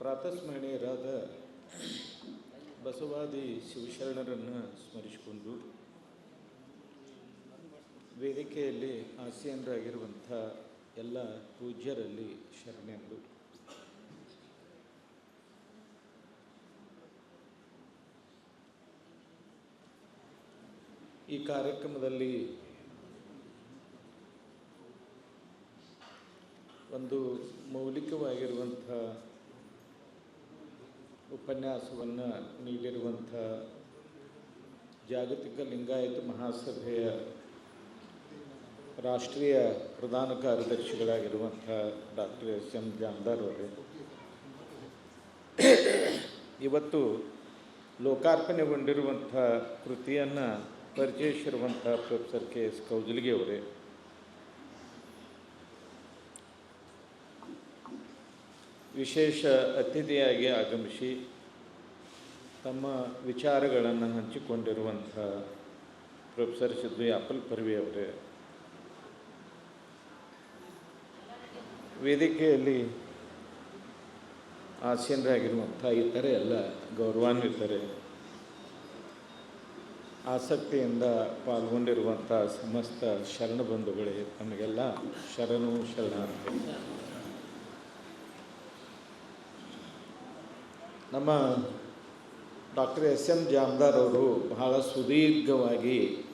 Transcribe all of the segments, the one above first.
ಪ್ರಾತಸ್ಮರಣೀಯರಾದ ಬಸವಾದಿ ಶಿವಶರಣರನ್ನು ಸ್ಮರಿಸಿಕೊಂಡು ವೇದಿಕೆಯಲ್ಲಿ ಹಾಸ್ಯನರಾಗಿರುವಂಥ ಎಲ್ಲ ಪೂಜ್ಯರಲ್ಲಿ ಶರಣೆಂದು ಈ ಕಾರ್ಯಕ್ರಮದಲ್ಲಿ ಒಂದು ಮೌಲಿಕವಾಗಿರುವಂಥ ಉಪನ್ಯಾಸವನ್ನು ನೀಡಿರುವಂಥ ಜಾಗತಿಕ ಲಿಂಗಾಯತ ಮಹಾಸಭೆಯ ರಾಷ್ಟ್ರೀಯ ಪ್ರಧಾನ ಕಾರ್ಯದರ್ಶಿಗಳಾಗಿರುವಂಥ ಡಾಕ್ಟರ್ ಎಸ್ ಎಂ ಜಾಮದಾರ್ ಅವರೇ. ಇವತ್ತು ಲೋಕಾರ್ಪಣೆಗೊಂಡಿರುವಂಥ ಕೃತಿಯನ್ನು ಪರಿಚಯಿಸಿರುವಂಥ ಪ್ರೊಫೆಸರ್ ಕೆ ಎಸ್ ಕೌಜಲ್ಗಿ ಅವರೇ. ವಿಶೇಷ ಅತಿಥಿಯಾಗಿ ಆಗಮಿಸಿ ತಮ್ಮ ವಿಚಾರಗಳನ್ನು ಹಂಚಿಕೊಂಡಿರುವಂಥ ಪ್ರೊಫೆಸರ್ ಸಿದ್ದು ಅಪಲ್ ಪರ್ವಿ ಅವರೇ. ವೇದಿಕೆಯಲ್ಲಿ ಆಸೀನರಾಗಿರುವಂಥ ಇತರೆ ಎಲ್ಲ ಗೌರವಾನ್ವಿತರೆ, ಆಸಕ್ತಿಯಿಂದ ಪಾಲ್ಗೊಂಡಿರುವಂಥ ಸಮಸ್ತ ಶರಣ ಬಂಧುಗಳೇ, ತಮಗೆಲ್ಲ ಶರಣು ಶರಣಾರ್ಥಿ. ನಮ್ಮ ಡಾಕ್ಟರ್ ಎಸ್ ಎಂ ಜಾಮದಾರ್ ಅವರು ಬಹಳ ಸುದೀರ್ಘವಾಗಿ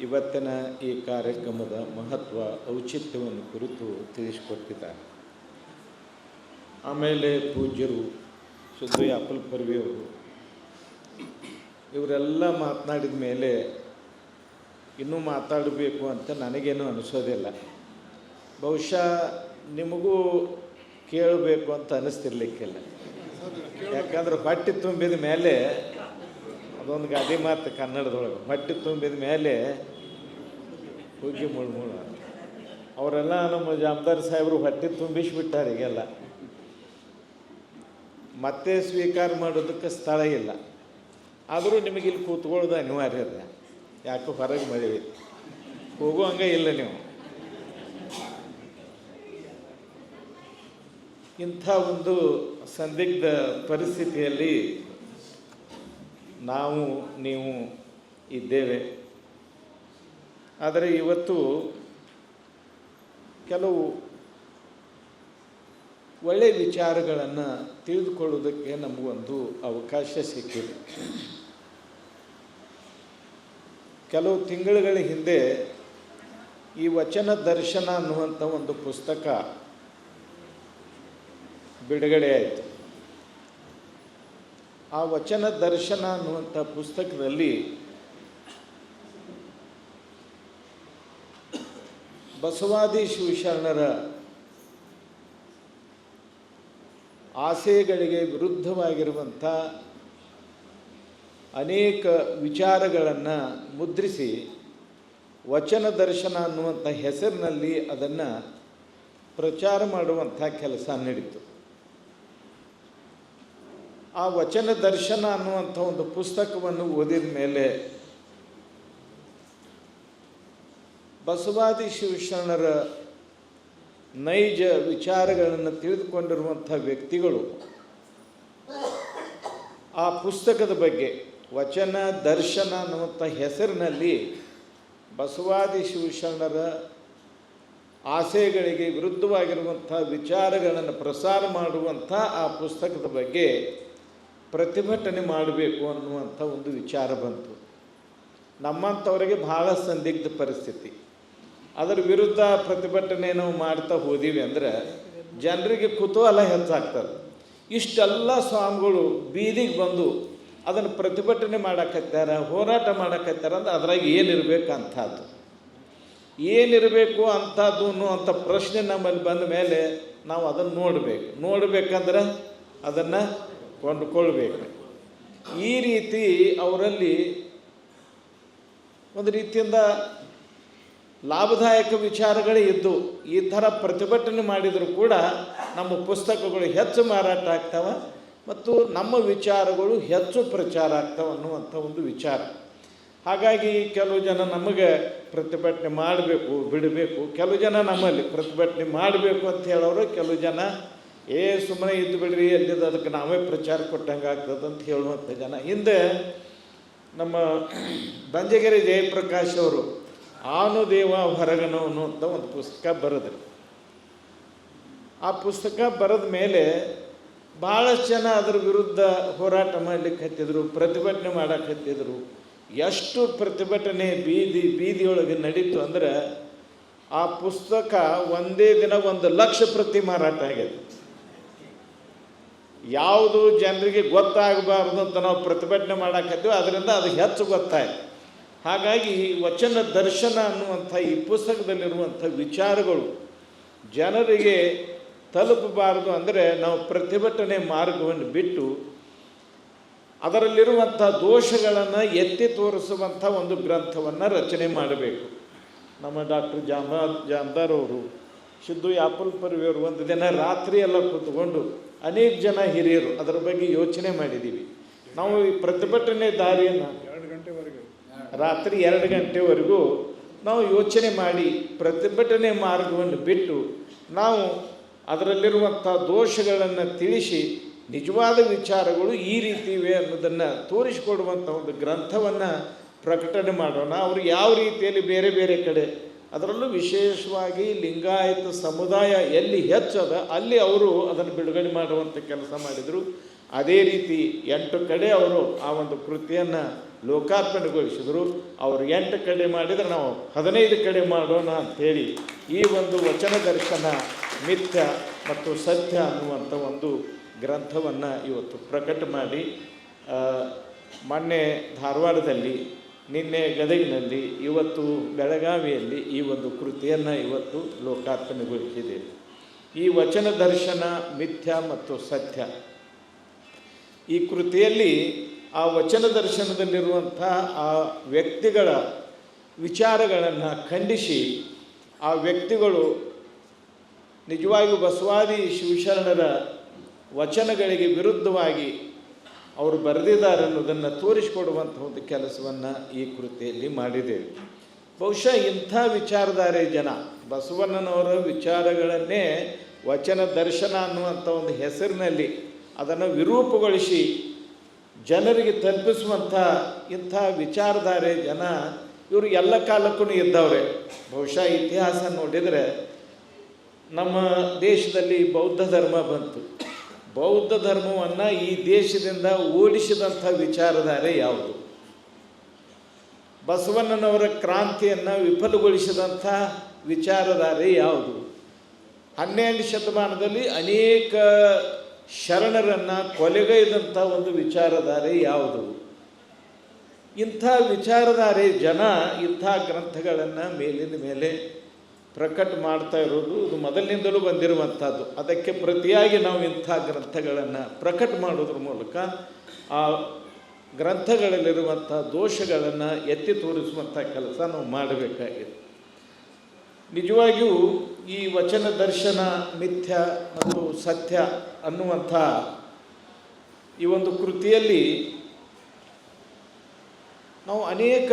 ಇವತ್ತಿನ ಈ ಕಾರ್ಯಕ್ರಮದ ಮಹತ್ವ, ಔಚಿತ್ಯವನ್ನು ಕುರಿತು ತಿಳಿಸಿಕೊಟ್ಟಿದ್ದಾರೆ. ಆಮೇಲೆ ಪೂಜ್ಯರು ಸುದ್ದು ಅಪ್ಪಲ್ ಪರ್ವಿಯವರು ಇವರೆಲ್ಲ ಮಾತನಾಡಿದ ಮೇಲೆ ಇನ್ನೂ ಮಾತಾಡಬೇಕು ಅಂತ ನನಗೇನು ಅನಿಸೋದಿಲ್ಲ. ಬಹುಶಃ ನಿಮಗೂ ಕೇಳಬೇಕು ಅಂತ ಅನಿಸ್ತಿರ್ಲಿಕ್ಕಿಲ್ಲ. ಯಾಕಂದ್ರೆ ಬಟ್ಟೆ ತುಂಬಿದ ಮೇಲೆ, ಅದೊಂದು ಗಾದೆ ಮಾತು ಕನ್ನಡದೊಳಗೆ, ಬಟ್ಟೆ ತುಂಬಿದ ಮೇಲೆ ಹುಗ್ಗಿ ಮುಳ್ಮುಳ ಅವರೆಲ್ಲ ನಮ್ಮ ಜಾಮದಾರ್ ಸಾಹೇಬರು ಹೊಟ್ಟೆ ತುಂಬಿಸಿಬಿಟ್ಟಾರೆ ಈಗೆಲ್ಲ. ಮತ್ತೆ ಸ್ವೀಕಾರ ಮಾಡೋದಕ್ಕೆ ಸ್ಥಳ ಇಲ್ಲ. ಆದರೂ ನಿಮಗೆ ಇಲ್ಲಿ ಕೂತ್ಕೊಳ್ಳೋದು ಅನಿವಾರ್ಯ ಇದೆ ಯಾಕೋ ಹೊರಗೆ ಮದುವೆ. ಹೋಗೋ ಹಂಗೆ ಇಲ್ಲ ನೀವು. ಇಂಥ ಒಂದು ಸಂದಿಗ್ಧ ಪರಿಸ್ಥಿತಿಯಲ್ಲಿ ನಾವು, ನೀವು ಇದ್ದೇವೆ. ಆದರೆ ಇವತ್ತು ಕೆಲವು ಒಳ್ಳೆಯ ವಿಚಾರಗಳನ್ನು ತಿಳಿದುಕೊಳ್ಳೋದಕ್ಕೆ ನಮಗೊಂದು ಅವಕಾಶ ಸಿಕ್ಕಿದೆ. ಕೆಲವು ತಿಂಗಳುಗಳ ಹಿಂದೆ ಈ ವಚನ ದರ್ಶನ ಅನ್ನುವಂಥ ಒಂದು ಪುಸ್ತಕ ಬಿಡುಗಡೆ ಆಯಿತು. ಆ ವಚನ ದರ್ಶನ ಅನ್ನುವಂಥ ಪುಸ್ತಕದಲ್ಲಿ ಬಸವಾದಿ ಶಿವಶರಣರ ಆಸೆಗಳಿಗೆ ವಿರುದ್ಧವಾಗಿರುವಂಥ ಅನೇಕ ವಿಚಾರಗಳನ್ನು ಮುದ್ರಿಸಿ ವಚನ ದರ್ಶನ ಅನ್ನುವಂಥ ಹೆಸರಿನಲ್ಲಿ ಅದನ್ನು ಪ್ರಚಾರ ಮಾಡುವಂಥ ಕೆಲಸ ನಡೀತು. ಆ ವಚನ ದರ್ಶನ ಅನ್ನುವಂಥ ಒಂದು ಪುಸ್ತಕವನ್ನು ಓದಿದ ಮೇಲೆ ಬಸವಾದಿ ಶಿವಶರಣರ ನೈಜ ವಿಚಾರಗಳನ್ನು ತಿಳಿದುಕೊಂಡಿರುವಂಥ ವ್ಯಕ್ತಿಗಳು ಆ ಪುಸ್ತಕದ ಬಗ್ಗೆ ವಚನ ದರ್ಶನ ಅನ್ನುವಂಥ ಹೆಸರಿನಲ್ಲಿ ಬಸವಾದಿ ಶಿವಶರಣರ ಆಸೆಗಳಿಗೆ ವಿರುದ್ಧವಾಗಿರುವಂಥ ವಿಚಾರಗಳನ್ನು ಪ್ರಸಾರ ಮಾಡುವಂಥ ಆ ಪುಸ್ತಕದ ಬಗ್ಗೆ ಪ್ರತಿಭಟನೆ ಮಾಡಬೇಕು ಅನ್ನುವಂಥ ಒಂದು ವಿಚಾರ ಬಂತು. ನಮ್ಮಂಥವರಿಗೆ ಬಹಳ ಸಂದಿಗ್ಧ ಪರಿಸ್ಥಿತಿ. ಅದರ ವಿರುದ್ಧ ಪ್ರತಿಭಟನೆ ನಾವು ಮಾಡ್ತಾ ಹೋದೀವಿ ಅಂದರೆ ಜನರಿಗೆ ಕುತೂಹಲ ಹೆಚ್ಚಾಗ್ತದೆ. ಇಷ್ಟೆಲ್ಲ ಸ್ವಾಮಿಗಳು ಬೀದಿಗೆ ಬಂದು ಅದನ್ನು ಪ್ರತಿಭಟನೆ ಮಾಡಕತ್ತಾರ ಹೋರಾಟ ಮಾಡಕತ್ತಾರ ಅಂದ್ರೆ ಅದ್ರಾಗ ಏನಿರಬೇಕು ಅಂಥದ್ದು ಏನಿರಬೇಕು ಅಂಥದ್ದು ಅನ್ನುವಂಥ ಪ್ರಶ್ನೆ ನಮ್ಮಲ್ಲಿ ಬಂದ ಮೇಲೆ ನಾವು ಅದನ್ನು ನೋಡಬೇಕು. ನೋಡಬೇಕಂದ್ರೆ ಅದನ್ನು ಕೊಂಡುಕೊಳ್ಬೇಕು. ಈ ರೀತಿ ಅವರಲ್ಲಿ ಒಂದು ರೀತಿಯಿಂದ ಲಾಭದಾಯಕ ವಿಚಾರಗಳೇ ಇದ್ದು, ಈ ಥರ ಪ್ರತಿಭಟನೆ ಮಾಡಿದರೂ ಕೂಡ ನಮ್ಮ ಪುಸ್ತಕಗಳು ಹೆಚ್ಚು ಮಾರಾಟ ಆಗ್ತವೆ ಮತ್ತು ನಮ್ಮ ವಿಚಾರಗಳು ಹೆಚ್ಚು ಪ್ರಚಾರ ಆಗ್ತವೆ ಅನ್ನುವಂಥ ಒಂದು ವಿಚಾರ. ಹಾಗಾಗಿ ಕೆಲವು ಜನ ನಮಗೆ ಪ್ರತಿಭಟನೆ ಮಾಡಬೇಕು, ಬಿಡಬೇಕು. ಕೆಲವು ಜನ ನಮ್ಮಲ್ಲಿ ಪ್ರತಿಭಟನೆ ಮಾಡಬೇಕು ಅಂತ ಹೇಳೋರು, ಕೆಲವು ಜನ ಏ ಸುಮ್ಮನೆ ಇದ್ದು ಬಿಡ್ರಿ ಎಲ್ಲಿದ್ದು ಅದಕ್ಕೆ ನಾವೇ ಪ್ರಚಾರ ಕೊಟ್ಟಂಗೆ ಆಗ್ತದೆ ಅಂತ ಹೇಳುವಂಥ ಜನ. ಹಿಂದೆ ನಮ್ಮ ಬಂಜಗೆರೆ ಜಯಪ್ರಕಾಶ್ ಅವರು, ಆನು ದೇವ ಹೊರಗನವನು ಅಂತ ಒಂದು ಪುಸ್ತಕ ಬರೆದ್ರು. ಆ ಪುಸ್ತಕ ಬರೆದ ಮೇಲೆ ಭಾಳಷ್ಟು ಜನ ಅದರ ವಿರುದ್ಧ ಹೋರಾಟ ಮಾಡಲಿಕ್ಕೆ ಹತ್ತಿದ್ರು, ಪ್ರತಿಭಟನೆ ಮಾಡಕ್ಕೆ ಹತ್ತಿದ್ರು. ಎಷ್ಟು ಪ್ರತಿಭಟನೆ ಬೀದಿ, ಬೀದಿಯೊಳಗೆ ನಡೀತು ಅಂದ್ರೆ ಆ ಪುಸ್ತಕ ಒಂದೇ ದಿನ ಒಂದು ಲಕ್ಷ ಪ್ರತಿ ಮಾರಾಟ ಆಗಿದೆ. ಯಾವುದು ಜನರಿಗೆ ಗೊತ್ತಾಗಬಾರ್ದು ಅಂತ ನಾವು ಪ್ರತಿಭಟನೆ ಮಾಡಾಕತ್ತೀವಿ ಅದರಿಂದ ಅದು ಹೆಚ್ಚು ಗೊತ್ತಾಯ್ತು. ಹಾಗಾಗಿ ವಚನ ದರ್ಶನ ಅನ್ನುವಂಥ ಈ ಪುಸ್ತಕದಲ್ಲಿರುವಂಥ ವಿಚಾರಗಳು ಜನರಿಗೆ ತಲುಪಬಾರದು ಅಂದರೆ ನಾವು ಪ್ರತಿಭಟನೆ ಮಾರ್ಗವನ್ನು ಬಿಟ್ಟು ಅದರಲ್ಲಿರುವಂಥ ದೋಷಗಳನ್ನು ಎತ್ತಿ ತೋರಿಸುವಂಥ ಒಂದು ಗ್ರಂಥವನ್ನು ರಚನೆ ಮಾಡಬೇಕು. ನಮ್ಮ ಡಾಕ್ಟರ್ ಜಾಮ ಜಾಮದಾರ್ ಅವರು, ಸಿದ್ದು ಯಾಪಲ್ ಪರ್ವಿಯವರು ಒಂದು ದಿನ ರಾತ್ರಿ ಎಲ್ಲ ಕೂತ್ಕೊಂಡು ಅನೇಕ ಜನ ಹಿರಿಯರು ಅದರ ಬಗ್ಗೆ ಯೋಚನೆ ಮಾಡಿದ್ದೀವಿ. ನಾವು ಈ ಪ್ರತಿಭಟನೆ ದಾರಿಯನ್ನು ರಾತ್ರಿ ಎರಡು ಗಂಟೆವರೆಗೂ ನಾವು ಯೋಚನೆ ಮಾಡಿ ಪ್ರತಿಭಟನೆ ಮಾರ್ಗವನ್ನು ಬಿಟ್ಟು ನಾವು ಅದರಲ್ಲಿರುವಂಥ ದೋಷಗಳನ್ನು ತಿಳಿಸಿ ನಿಜವಾದ ವಿಚಾರಗಳು ಈ ರೀತಿ ಇವೆ ಅನ್ನೋದನ್ನು ತೋರಿಸಿಕೊಡುವಂಥ ಒಂದು ಗ್ರಂಥವನ್ನು ಪ್ರಕಟಣೆ ಮಾಡೋಣ. ಅವರು ಯಾವ ರೀತಿಯಲ್ಲಿ ಬೇರೆ ಬೇರೆ ಕಡೆ ಅದರಲ್ಲೂ ವಿಶೇಷವಾಗಿ ಲಿಂಗಾಯತ ಸಮುದಾಯ ಎಲ್ಲಿ ಹೆಚ್ಚದ, ಅಲ್ಲಿ ಅವರು ಅದನ್ನು ಬಿಡುಗಡೆ ಮಾಡುವಂಥ ಕೆಲಸ ಮಾಡಿದರು. ಅದೇ ರೀತಿ ಎಂಟು ಕಡೆ ಅವರು ಆ ಒಂದು ಕೃತಿಯನ್ನು ಲೋಕಾರ್ಪಣೆಗೊಳಿಸಿದರು. ಅವರು ಎಂಟು ಕಡೆ ಮಾಡಿದರೆ ನಾವು ಹದಿನೈದು ಕಡೆ ಮಾಡೋಣ ಅಂಥೇಳಿ ಈ ಒಂದು ವಚನ ದರ್ಶನ ಮಿಥ್ಯ ಮತ್ತು ಸತ್ಯ ಅನ್ನುವಂಥ ಒಂದು ಗ್ರಂಥವನ್ನು ಇವತ್ತು ಪ್ರಕಟ ಮಾಡಿ ಮೊನ್ನೆ ಧಾರವಾಡದಲ್ಲಿ ನಿನ್ನೆ ಗದಗಿನಲ್ಲಿ ಇವತ್ತು ಬೆಳಗಾವಿಯಲ್ಲಿ ಈ ಒಂದು ಕೃತಿಯನ್ನು ಇವತ್ತು ಲೋಕಾರ್ಪಣೆಗೊಳಿಸಿದೆ. ಈ ವಚನ ದರ್ಶನ ಮಿಥ್ಯ ಮತ್ತು ಸತ್ಯ. ಈ ಕೃತಿಯಲ್ಲಿ ಆ ವಚನ ದರ್ಶನದಲ್ಲಿರುವಂಥ ಆ ವ್ಯಕ್ತಿಗಳ ವಿಚಾರಗಳನ್ನು ಖಂಡಿಸಿ ಆ ವ್ಯಕ್ತಿಗಳು ನಿಜವಾಗಿಯೂ ಬಸವಾದಿ ಶಿವಶರಣರ ವಚನಗಳಿಗೆ ವಿರುದ್ಧವಾಗಿ ಅವರು ಬರೆದಿದ್ದಾರೆ ಅನ್ನೋದನ್ನು ತೋರಿಸಿಕೊಡುವಂಥ ಒಂದು ಕೆಲಸವನ್ನು ಈ ಕೃತಿಯಲ್ಲಿ ಮಾಡಿದ್ದೇವೆ. ಬಹುಶಃ ಇಂಥ ವಿಚಾರಧಾರೆ ಜನ, ಬಸವಣ್ಣನವರ ವಿಚಾರಗಳನ್ನೇ ವಚನ ದರ್ಶನ ಅನ್ನುವಂಥ ಒಂದು ಹೆಸರಿನಲ್ಲಿ ಅದನ್ನು ವಿರೂಪಗೊಳಿಸಿ ಜನರಿಗೆ ತಲುಪಿಸುವಂಥ ಇಂಥ ವಿಚಾರಧಾರೆ ಜನ ಇವರು ಎಲ್ಲ ಕಾಲಕ್ಕೂ ಇದ್ದವ್ರೆ. ಬಹುಶಃ ಇತಿಹಾಸ ನೋಡಿದರೆ ನಮ್ಮ ದೇಶದಲ್ಲಿ ಬೌದ್ಧ ಧರ್ಮ ಬಂತು. ಬೌದ್ಧ ಧರ್ಮವನ್ನು ಈ ದೇಶದಿಂದ ಓಡಿಸಿದಂಥ ವಿಚಾರಧಾರೆ ಯಾವುದು? ಬಸವಣ್ಣನವರ ಕ್ರಾಂತಿಯನ್ನು ವಿಫಲಗೊಳಿಸಿದಂಥ ವಿಚಾರಧಾರೆ ಯಾವುದು? ಹನ್ನೆರಡು ಶತಮಾನದಲ್ಲಿ ಅನೇಕ ಶರಣರನ್ನು ಕೊಲೆಗೈದಂಥ ಒಂದು ವಿಚಾರಧಾರೆ ಯಾವುದು? ಇಂಥ ವಿಚಾರಧಾರೆ ಜನ ಇಂಥ ಗ್ರಂಥಗಳನ್ನು ಮೇಲಿನ ಮೇಲೆ ಪ್ರಕಟ ಮಾಡ್ತಾ ಇರೋದು ಇದು ಮೊದಲಿನಿಂದಲೂ ಬಂದಿರುವಂಥದ್ದು. ಅದಕ್ಕೆ ಪ್ರತಿಯಾಗಿ ನಾವು ಇಂಥ ಗ್ರಂಥಗಳನ್ನು ಪ್ರಕಟ ಮಾಡೋದ್ರ ಮೂಲಕ ಆ ಗ್ರಂಥಗಳಲ್ಲಿರುವಂಥ ದೋಷಗಳನ್ನು ಎತ್ತಿ ತೋರಿಸುವಂಥ ಕೆಲಸ ನಾವು ಮಾಡಬೇಕಾಗಿದೆ. ನಿಜವಾಗಿಯೂ ಈ ವಚನ ದರ್ಶನ, ಮಿಥ್ಯ ಮತ್ತು ಸತ್ಯ ಅನ್ನುವಂಥ ಈ ಒಂದು ಕೃತಿಯಲ್ಲಿ ನಾವು ಅನೇಕ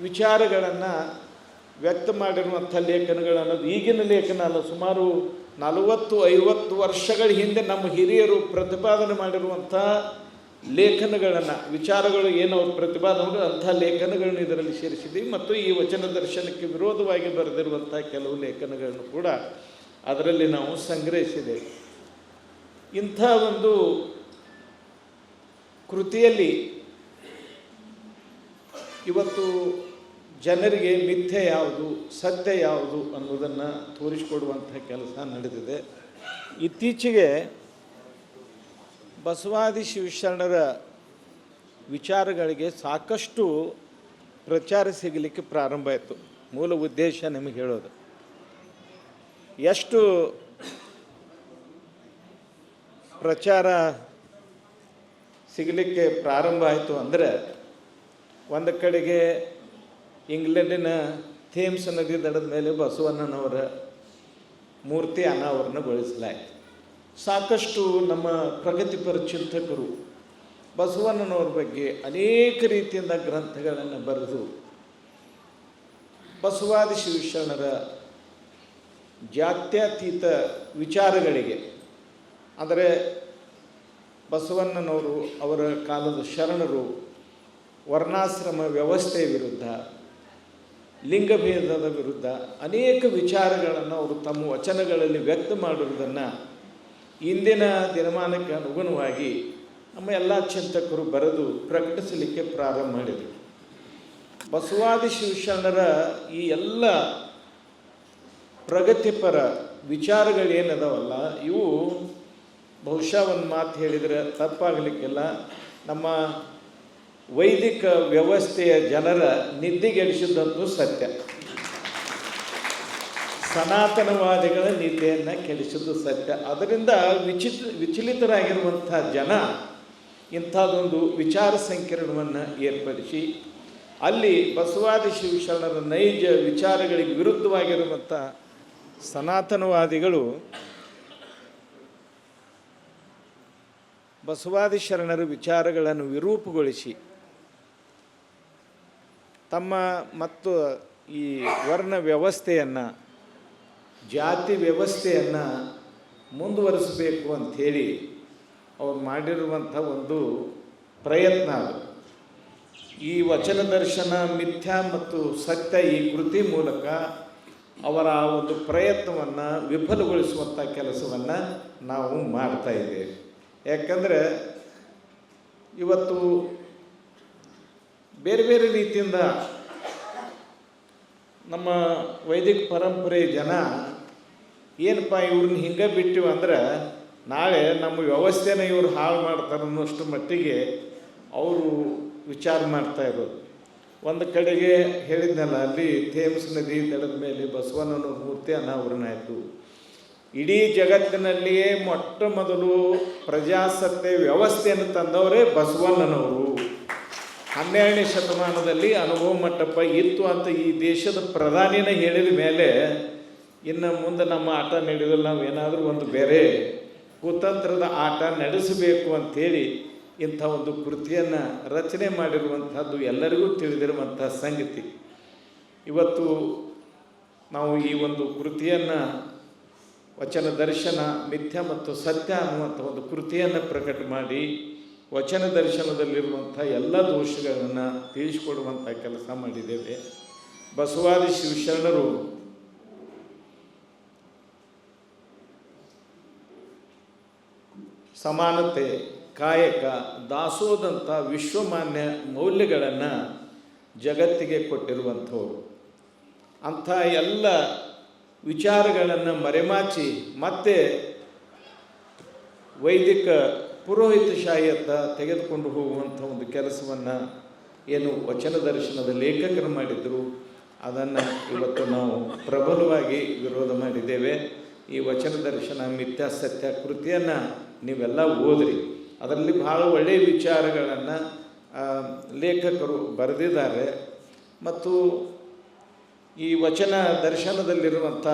ವಿಚಾರಗಳನ್ನು ವ್ಯಕ್ತ ಮಾಡಿರುವಂಥ ಅನ್ನೋದು ಈಗಿನ ಲೇಖನ ಅಲ್ಲ. ಸುಮಾರು ನಲವತ್ತು, ಐವತ್ತು ವರ್ಷಗಳ ಹಿಂದೆ ನಮ್ಮ ಹಿರಿಯರು ಪ್ರತಿಪಾದನೆ ಮಾಡಿರುವಂಥ ಲೇಖನಗಳನ್ನು, ವಿಚಾರಗಳು ಏನು ಅವ್ರು ಪ್ರತಿಪಾದನೆ ಅಂಥ ಲೇಖನಗಳನ್ನು ಇದರಲ್ಲಿ ಸೇರಿಸಿದ್ದೀವಿ. ಮತ್ತು ಈ ವಚನ ದರ್ಶನಕ್ಕೆ ವಿರೋಧವಾಗಿ ಬರೆದಿರುವಂಥ ಕೆಲವು ಲೇಖನಗಳನ್ನು ಕೂಡ ಅದರಲ್ಲಿ ನಾವು ಸಂಗ್ರಹಿಸಿದ್ದೇವೆ. ಇಂಥ ಒಂದು ಕೃತಿಯಲ್ಲಿ ಇವತ್ತು ಜನರಿಗೆ ಮಿಥ್ಯೆ ಯಾವುದು, ಸತ್ಯ ಯಾವುದು ಅನ್ನೋದನ್ನು ತೋರಿಸಿಕೊಡುವಂಥ ಕೆಲಸ ನಡೆದಿದೆ. ಇತ್ತೀಚೆಗೆ ಬಸವಾದಿ ಶಿವಶರಣರ ವಿಚಾರಗಳಿಗೆ ಸಾಕಷ್ಟು ಪ್ರಚಾರ ಸಿಗಲಿಕ್ಕೆ ಪ್ರಾರಂಭ ಆಯಿತು. ಮೂಲ ಉದ್ದೇಶ ನಿಮಗೆ ಹೇಳೋದು. ಎಷ್ಟು ಪ್ರಚಾರ ಸಿಗಲಿಕ್ಕೆ ಪ್ರಾರಂಭ ಆಯಿತು ಅಂದರೆ, ಒಂದು ಕಡೆಗೆ ಇಂಗ್ಲೆಂಡಿನ ಥೇಮ್ಸ್ ನದಿ ದಡದ ಮೇಲೆ ಬಸವಣ್ಣನವರ ಮೂರ್ತಿ ಅನಾವರಣಗೊಳಿಸಲಾಯಿತು ಸಾಕಷ್ಟು ನಮ್ಮ ಪ್ರಗತಿಪರ ಚಿಂತಕರು ಬಸವಣ್ಣನವ್ರ ಬಗ್ಗೆ ಅನೇಕ ರೀತಿಯಿಂದ ಗ್ರಂಥಗಳನ್ನು ಬರೆದು ಬಸವಾದಿ ಶಿವಶರಣರ ಜಾತ್ಯತೀತ ವಿಚಾರಗಳಿಗೆ ಆದರೆ ಬಸವಣ್ಣನವರು ಅವರ ಕಾಲದ ಶರಣರು ವರ್ಣಾಶ್ರಮ ವ್ಯವಸ್ಥೆಯ ವಿರುದ್ಧ ಲಿಂಗಭೇದದ ವಿರುದ್ಧ ಅನೇಕ ವಿಚಾರಗಳನ್ನು ಅವರು ತಮ್ಮ ವಚನಗಳಲ್ಲಿ ವ್ಯಕ್ತ ಮಾಡಿರುವುದನ್ನು ಇಂದಿನ ದಿನಮಾನಕ್ಕೆ ಅನುಗುಣವಾಗಿ ನಮ್ಮ ಎಲ್ಲ ಚಿಂತಕರು ಬರೆದು ಪ್ರಕಟಿಸಲಿಕ್ಕೆ ಪ್ರಾರಂಭ ಮಾಡಿದರು. ಬಸವಾದಿ ಶಿವಶರಣರ ಈ ಎಲ್ಲ ಪ್ರಗತಿಪರ ವಿಚಾರಗಳೇನದವಲ್ಲ, ಇವು ಬಹುಶಃ ಒಂದು ಮಾತು ಹೇಳಿದರೆ ತಪ್ಪಾಗಲಿಕ್ಕೆಲ್ಲ. ನಮ್ಮ ವೈದಿಕ ವ್ಯವಸ್ಥೆಯ ಜನರ ನಿದ್ದೆಗೆಡಿಸಿದಂತೂ ಸತ್ಯ. ಸನಾತನವಾದಿಗಳ ನಿದ್ದೆಯನ್ನು ಕೆಡಿಸಿದ್ದು ಸತ್ಯ. ಅದರಿಂದ ವಿಚಿತ್, ವಿಚಲಿತರಾಗಿರುವಂಥ ಜನ ಇಂಥದ್ದೊಂದು ವಿಚಾರ ಸಂಕಿರಣವನ್ನು ಏರ್ಪಡಿಸಿ, ಅಲ್ಲಿ ಬಸವಾದಿ ಶಿವಶರಣರ ನೈಜ ವಿಚಾರಗಳಿಗೆ ವಿರುದ್ಧವಾಗಿರುವಂಥ ಸನಾತನವಾದಿಗಳು ಬಸವಾದಿ ಶರಣರ ವಿಚಾರಗಳನ್ನು ವಿರೂಪಗೊಳಿಸಿ ತಮ್ಮ ಮತ್ತು ಈ ವರ್ಣ ವ್ಯವಸ್ಥೆಯನ್ನು, ಜಾತಿ ವ್ಯವಸ್ಥೆಯನ್ನು ಮುಂದುವರಿಸಬೇಕು ಅಂಥೇಳಿ ಅವ್ರು ಮಾಡಿರುವಂಥ ಒಂದು ಪ್ರಯತ್ನ ಅದು. ಈ ವಚನ ದರ್ಶನ, ಮಿಥ್ಯಾ ಮತ್ತು ಸತ್ಯ ಈ ಕೃತಿ ಮೂಲಕ ಅವರ ಒಂದು ಪ್ರಯತ್ನವನ್ನು ವಿಫಲಗೊಳಿಸುವಂಥ ಕೆಲಸವನ್ನು ನಾವು ಮಾಡ್ತಾ ಇದ್ದೇವೆ. ಯಾಕಂದರೆ ಇವತ್ತು ಬೇರೆ ಬೇರೆ ರೀತಿಯಿಂದ ನಮ್ಮ ವೈದಿಕ ಪರಂಪರೆ ಜನ ಏನಪ್ಪ ಇವ್ರನ್ನ ಹಿಂಗೆ ಬಿಟ್ಟಿವಿ ಅಂದ್ರೆ ನಾಳೆ ನಮ್ಮ ವ್ಯವಸ್ಥೆನ ಇವರು ಹಾಳು ಮಾಡ್ತಾರೆ ಅನ್ನೋಷ್ಟು ಮಟ್ಟಿಗೆ ಅವರು ವಿಚಾರ ಮಾಡ್ತಾ ಇರೋದು. ಒಂದು ಕಡೆಗೆ ಹೇಳಿದ್ನಲ್ಲ, ಅಲ್ಲಿ ಥೇಮ್ಸ್ ನದಿ ದಡದ ಮೇಲೆ ಬಸವಣ್ಣನ ಮೂರ್ತಿ ಅನಾವರಣ ಆಯಿತು. ಇಡೀ ಜಗತ್ತಿನಲ್ಲಿಯೇ ಮೊಟ್ಟ ಮೊದಲು ಪ್ರಜಾಸತ್ತೆ ವ್ಯವಸ್ಥೆಯನ್ನು ತಂದವರೇ ಬಸವಣ್ಣನವರು. ಹನ್ನೆರಡನೇ ಶತಮಾನದಲ್ಲಿ ಅನುಭವ ಮಟ್ಟಪ್ಪ ಇತ್ತು ಅಂತ ಈ ದೇಶದ ಪ್ರಧಾನಿನ ಹೇಳಿದ ಮೇಲೆ ಇನ್ನು ಮುಂದೆ ನಮ್ಮ ಆಟ ನಡೆಯೋದಿಲ್ಲ ನಾವು ಏನಾದರೂ ಒಂದು ಬೇರೆ ಕುತಂತ್ರದ ಆಟ ನಡೆಸಬೇಕು ಅಂಥೇಳಿ ಇಂಥ ಒಂದು ಕೃತಿಯನ್ನು ರಚನೆ ಮಾಡಿರುವಂಥದ್ದು ಎಲ್ಲರಿಗೂ ತಿಳಿದಿರುವಂಥ ಸಂಗತಿ. ಇವತ್ತು ನಾವು ಈ ಒಂದು ಕೃತಿಯನ್ನು, ವಚನ ದರ್ಶನ, ಮಿಥ್ಯ ಮತ್ತು ಸತ್ಯ ಅನ್ನುವಂಥ ಒಂದು ಕೃತಿಯನ್ನು ಪ್ರಕಟ ಮಾಡಿ ವಚನ ದರ್ಶನದಲ್ಲಿರುವಂಥ ಎಲ್ಲ ದೋಷಗಳನ್ನು ತಿಳಿಸಿಕೊಡುವಂಥ ಕೆಲಸ ಮಾಡಿದ್ದೇವೆ. ಬಸವಾದಿ ಶಿವಶರಣರು ಸಮಾನತೆ, ಕಾಯಕ, ದಾಸೋದಂಥ ವಿಶ್ವಮಾನ್ಯ ಮೌಲ್ಯಗಳನ್ನು ಜಗತ್ತಿಗೆ ಕೊಟ್ಟಿರುವಂಥವ್ರು. ಅಂಥ ಎಲ್ಲ ವಿಚಾರಗಳನ್ನು ಮರೆಮಾಚಿ ಮತ್ತೆ ವೈದಿಕ ಪುರೋಹಿತಶಾಹಿಯತ್ತ ತೆಗೆದುಕೊಂಡು ಹೋಗುವಂಥ ಒಂದು ಕೆಲಸವನ್ನು ಏನು ವಚನ ದರ್ಶನದ ಲೇಖಕರು ಮಾಡಿದರು, ಅದನ್ನು ಇವತ್ತು ನಾವು ಪ್ರಬಲವಾಗಿ ವಿರೋಧ ಮಾಡಿದ್ದೇವೆ. ಈ ವಚನ ದರ್ಶನ ಮಿಥ್ಯಾಸತ್ಯ ಕೃತಿಯನ್ನು ನೀವೆಲ್ಲ ಓದ್ರಿ. ಅದರಲ್ಲಿ ಭಾಳ ಒಳ್ಳೆಯ ವಿಚಾರಗಳನ್ನು ಲೇಖಕರು ಬರೆದಿದ್ದಾರೆ. ಮತ್ತು ಈ ವಚನ ದರ್ಶನದಲ್ಲಿರುವಂಥ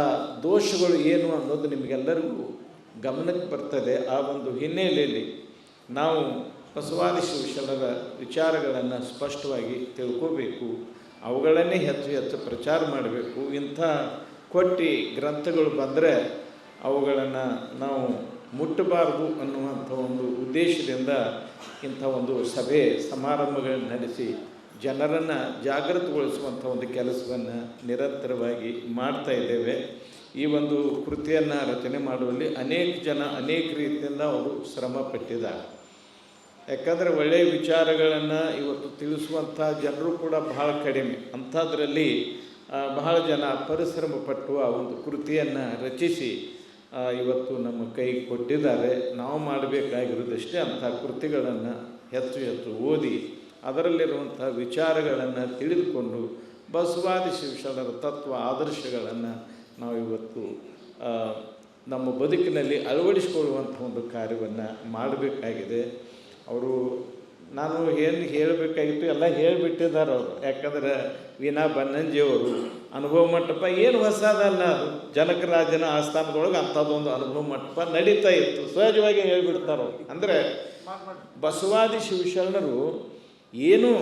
ದೋಷಗಳು ಏನು ಅನ್ನೋದು ನಿಮಗೆಲ್ಲರಿಗೂ ಗಮನಕ್ಕೆ ಬರ್ತದೆ. ಆ ಒಂದು ಹಿನ್ನೆಲೆಯಲ್ಲಿ ನಾವು ಬಸವಾದಿ ಶಿವಶರಣರ ವಿಚಾರಗಳನ್ನು ಸ್ಪಷ್ಟವಾಗಿ ತಿಳ್ಕೋಬೇಕು, ಅವುಗಳನ್ನೇ ಹೆಚ್ಚು ಹೆಚ್ಚು ಪ್ರಚಾರ ಮಾಡಬೇಕು, ಇಂಥ ಕೊಟ್ಟಿ ಗ್ರಂಥಗಳು ಬಂದರೆ ಅವುಗಳನ್ನು ನಾವು ಮುಟ್ಟಬಾರದು ಅನ್ನುವಂಥ ಒಂದು ಉದ್ದೇಶದಿಂದ ಇಂಥ ಒಂದು ಸಭೆ ಸಮಾರಂಭಗಳನ್ನು ನಡೆಸಿ ಜನರನ್ನು ಜಾಗೃತಗೊಳಿಸುವಂಥ ಒಂದು ಕೆಲಸವನ್ನು ನಿರಂತರವಾಗಿ ಮಾಡ್ತಾ ಇದ್ದೇವೆ. ಈ ಒಂದು ಕೃತಿಯನ್ನು ರಚನೆ ಮಾಡುವಲ್ಲಿ ಅನೇಕ ಜನ ಅನೇಕ ರೀತಿಯಿಂದ ಅವರು ಶ್ರಮ ಪಟ್ಟಿದ್ದಾರೆ. ಯಾಕಂದರೆ ಒಳ್ಳೆಯ ವಿಚಾರಗಳನ್ನು ಇವತ್ತು ತಿಳಿಸುವಂಥ ಜನರು ಕೂಡ ಬಹಳ ಕಡಿಮೆ. ಅಂಥದ್ರಲ್ಲಿ ಬಹಳ ಜನ ಪರಿಶ್ರಮ ಪಟ್ಟು ಆ ಒಂದು ಕೃತಿಯನ್ನು ರಚಿಸಿ ಇವತ್ತು ನಮ್ಮ ಕೈಗೆ ಕೊಟ್ಟಿದ್ದಾರೆ. ನಾವು ಮಾಡಬೇಕಾಗಿರೋದಷ್ಟೇ ಅಂಥ ಕೃತಿಗಳನ್ನು ಹೆಚ್ಚು ಹೆಚ್ಚು ಓದಿ, ಅದರಲ್ಲಿರುವಂಥ ವಿಚಾರಗಳನ್ನು ತಿಳಿದುಕೊಂಡು, ಬಸವಾದಿ ಶಿವಶರಣರ ತತ್ವ ಆದರ್ಶಗಳನ್ನು ನಾವು ಇವತ್ತು ನಮ್ಮ ಬದುಕಿನಲ್ಲಿ ಅಳವಡಿಸಿಕೊಳ್ಳುವಂಥ ಒಂದು ಕಾರ್ಯವನ್ನು ಮಾಡಬೇಕಾಗಿದೆ. ಅವರು, ನಾನು ಏನು ಹೇಳಬೇಕಾಗಿತ್ತು ಎಲ್ಲ ಹೇಳಿಬಿಟ್ಟಿದ್ದಾರೆ ಅವರು. ಯಾಕಂದ್ರೆ ವೀಣಾ ಬನ್ನಂಜಿಯವರು ಅನುಭವ ಮಂಟಪ ಏನು ಹೊಸದಲ್ಲ ಜನಕರಾಜನ ಆಸ್ಥಾನದೊಳಗೆ ಅಂಥದ್ದೊಂದು ಅನುಭವ ಮಂಟಪ ನಡೀತಾ ಇತ್ತು. ಸಹಜವಾಗಿ ಹೇಳಿಬಿಡ್ತಾರೆ ಅಂದರೆ ಬಸವಾದಿ ಶಿವಶರಣರು ಏನು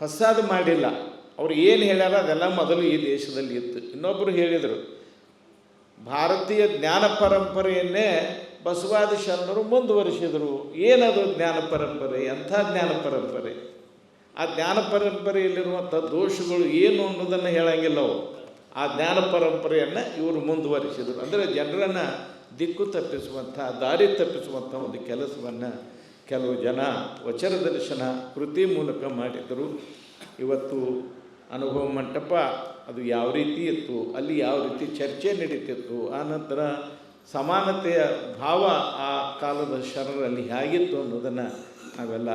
ಹೊಸದು ಮಾಡಿಲ್ಲ. ಅವ್ರು ಏನು ಹೇಳ್ಯಾರ ಅದೆಲ್ಲ ಮೊದಲು ಈ ದೇಶದಲ್ಲಿ ಇತ್ತು. ಇನ್ನೊಬ್ಬರು ಹೇಳಿದರು, ಭಾರತೀಯ ಜ್ಞಾನ ಪರಂಪರೆಯನ್ನೇ ಬಸವಾದಿ ಶರಣರು ಮುಂದುವರಿಸಿದರು. ಏನದು ಜ್ಞಾನ ಪರಂಪರೆ ಅಂಥ ಜ್ಞಾನ ಪರಂಪರೆ? ಆ ಜ್ಞಾನ ಪರಂಪರೆಯಲ್ಲಿರುವಂಥ ದೋಷಗಳು ಏನು ಅನ್ನೋದನ್ನು ಹೇಳಂಗಿಲ್ಲ ಅವು ಆ ಜ್ಞಾನ ಪರಂಪರೆಯನ್ನು ಇವರು ಮುಂದುವರಿಸಿದರು. ಅಂದರೆ ಜನರನ್ನು ದಿಕ್ಕು ತಪ್ಪಿಸುವಂಥ, ದಾರಿ ತಪ್ಪಿಸುವಂಥ ಒಂದು ಕೆಲಸವನ್ನು ಕೆಲವು ಜನ ವಚನ ದರ್ಶನ, ಕೃತಿ ಮೂಲಕ ಮಾಡಿದರು. ಇವತ್ತು ಅನುಭವ ಮಂಟಪ ಅದು ಯಾವ ರೀತಿ ಇತ್ತು, ಅಲ್ಲಿ ಯಾವ ರೀತಿ ಚರ್ಚೆ ನಡೀತಿತ್ತು ಆನಂತರ ಸಮಾನತೆಯ ಭಾವ ಆ ಕಾಲದ ಶರಣರಲ್ಲಿ ಹೇಗಿತ್ತು ಅನ್ನೋದನ್ನು ನಾವೆಲ್ಲ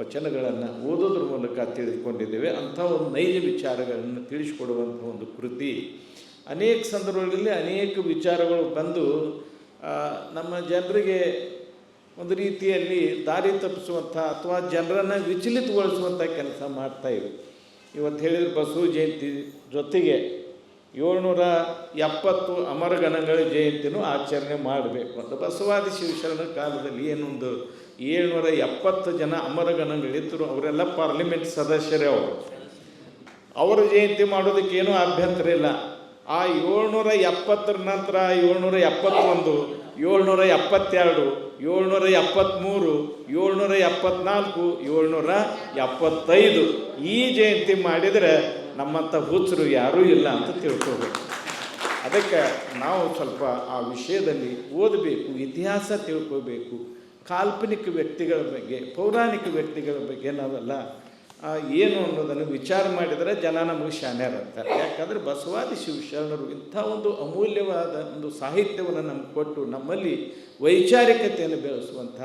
ವಚನಗಳನ್ನು ಓದೋದ್ರ ಮೂಲಕ ತಿಳಿದುಕೊಂಡಿದ್ದೇವೆ. ಅಂಥ ಒಂದು ನೈಜ ವಿಚಾರಗಳನ್ನು ತಿಳಿಸಿಕೊಡುವಂಥ ಒಂದು ಕೃತಿ. ಅನೇಕ ಸಂದರ್ಭಗಳಲ್ಲಿ ಅನೇಕ ವಿಚಾರಗಳು ಬಂದು ನಮ್ಮ ಜನರಿಗೆ ಒಂದು ರೀತಿಯಲ್ಲಿ ದಾರಿ ತಪ್ಪಿಸುವಂಥ ಅಥವಾ ಜನರನ್ನು ವಿಚಲಿತಗೊಳಿಸುವಂಥ ಕೆಲಸ ಮಾಡ್ತಾ ಇವೆ. ಇವತ್ತು ಹೇಳಿದ ಬಸವ ಜಯಂತಿ ಜೊತೆಗೆ ಏಳ್ನೂರ ಎಪ್ಪತ್ತು ಅಮರಗಣಗಳ ಜಯಂತಿನೂ ಆಚರಣೆ ಮಾಡಬೇಕು ಅಂತ. ಬಸವಾದಿ ಶಿವಶರಣ ಕಾಲದಲ್ಲಿ ಏನೊಂದು ಏಳ್ನೂರ ಎಪ್ಪತ್ತು ಜನ ಅಮರಗಣಗಳಿದ್ದರು ಅವರೆಲ್ಲ ಪಾರ್ಲಿಮೆಂಟ್ ಸದಸ್ಯರೇ ಅವರು. ಅವರ ಜಯಂತಿ ಮಾಡೋದಕ್ಕೇನೂ ಅಭ್ಯಂತರ ಇಲ್ಲ. ಆ ಏಳ್ನೂರ ಎಪ್ಪತ್ತರ ನಂತರ ಏಳ್ನೂರ ಎಪ್ಪತ್ತೊಂದು, ಏಳ್ನೂರ ಎಪ್ಪತ್ತೆರಡು, ಏಳ್ನೂರ ಎಪ್ಪತ್ತ್ಮೂರು, ಏಳ್ನೂರ ಎಪ್ಪತ್ನಾಲ್ಕು, ಏಳ್ನೂರ ಎಪ್ಪತ್ತೈದು ಈ ಜಯಂತಿ ಮಾಡಿದರೆ ನಮ್ಮಂಥ ಹುಚ್ಚರು ಯಾರೂ ಇಲ್ಲ ಅಂತ ತಿಳ್ಕೊಬೇಕು. ಅದಕ್ಕೆ ನಾವು ಸ್ವಲ್ಪ ಆ ವಿಷಯದಲ್ಲಿ ಓದಬೇಕು, ಇತಿಹಾಸ ತಿಳ್ಕೋಬೇಕು. ಕಾಲ್ಪನಿಕ ವ್ಯಕ್ತಿಗಳ ಬಗ್ಗೆ, ಪೌರಾಣಿಕ ವ್ಯಕ್ತಿಗಳ ಬಗ್ಗೆ ನಾವೆಲ್ಲ ಏನು ಅನ್ನೋದನ್ನು ವಿಚಾರ ಮಾಡಿದರೆ ಜನ ನಮಗೆ ಶಾನ್ಯಾರಂತಾರೆ ಯಾಕಂದರೆ ಬಸವಾದಿ ಶಿವಶರಣರು ಇಂಥ ಒಂದು ಅಮೂಲ್ಯವಾದ ಒಂದು ಸಾಹಿತ್ಯವನ್ನು ನಮ್ಗೆ ಕೊಟ್ಟು ನಮ್ಮಲ್ಲಿ ವೈಚಾರಿಕತೆಯನ್ನು ಬೆಳೆಸುವಂಥ,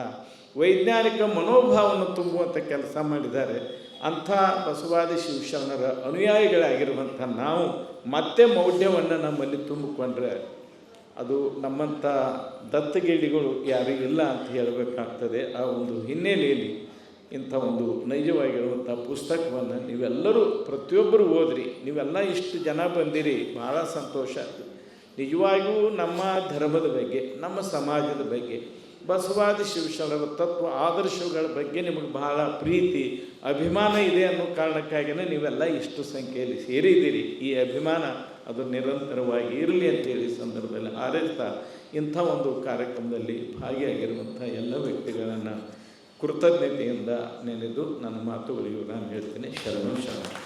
ವೈಜ್ಞಾನಿಕ ಮನೋಭಾವವನ್ನು ತುಂಬುವಂಥ ಕೆಲಸ ಮಾಡಿದ್ದಾರೆ. ಅಂಥ ಬಸವಾದಿ ಶಿವಶರಣರ ಅನುಯಾಯಿಗಳಾಗಿರುವಂಥ ನಾವು ಮತ್ತೆ ಮೌಢ್ಯವನ್ನು ನಮ್ಮಲ್ಲಿ ತುಂಬಿಕೊಂಡ್ರೆ ಅದು ನಮ್ಮಂಥ ದತ್ತಗಿಳಿಗಳು ಯಾರಿಗಿಲ್ಲ ಅಂತ ಹೇಳಬೇಕಾಗ್ತದೆ. ಆ ಒಂದು ಹಿನ್ನೆಲೆಯಲ್ಲಿ ಇಂಥ ಒಂದು ನೈಜವಾಗಿರುವಂಥ ಪುಸ್ತಕವನ್ನು ನೀವೆಲ್ಲರೂ ಪ್ರತಿಯೊಬ್ಬರು ಓದ್ರಿ. ನೀವೆಲ್ಲ ಇಷ್ಟು ಜನ ಬಂದಿರಿ, ಭಾಳ ಸಂತೋಷ ಆಯ್ತು ನಿಜವಾಗಿಯೂ ನಮ್ಮ ಧರ್ಮದ ಬಗ್ಗೆ, ನಮ್ಮ ಸಮಾಜದ ಬಗ್ಗೆ, ಬಸವಾದಿ ಶಿವಶರಣರ ತತ್ವ, ಆದರ್ಶಗಳ ಬಗ್ಗೆ ನಿಮಗೆ ಬಹಳ ಪ್ರೀತಿ ಅಭಿಮಾನ ಇದೆ ಅನ್ನೋ ಕಾರಣಕ್ಕಾಗಿಯೇ ನೀವೆಲ್ಲ ಇಷ್ಟು ಸಂಖ್ಯೆಯಲ್ಲಿ ಸೇರಿದ್ದೀರಿ. ಈ ಅಭಿಮಾನ ಅದು ನಿರಂತರವಾಗಿ ಇರಲಿ ಅಂತೇಳಿ ಸಂದರ್ಭದಲ್ಲಿ ಆರೈಸ್ತಾ ಇಂಥ ಒಂದು ಕಾರ್ಯಕ್ರಮದಲ್ಲಿ ಭಾಗಿಯಾಗಿರುವಂಥ ಎಲ್ಲ ವ್ಯಕ್ತಿಗಳನ್ನು ಕೃತಜ್ಞತೆಯಿಂದ ನೆನೆದು ನನ್ನ ಮಾತುಗಳಿಗೂ ನಾನು ಹೇಳ್ತೀನಿ. ಶರಣು, ಶರಣ.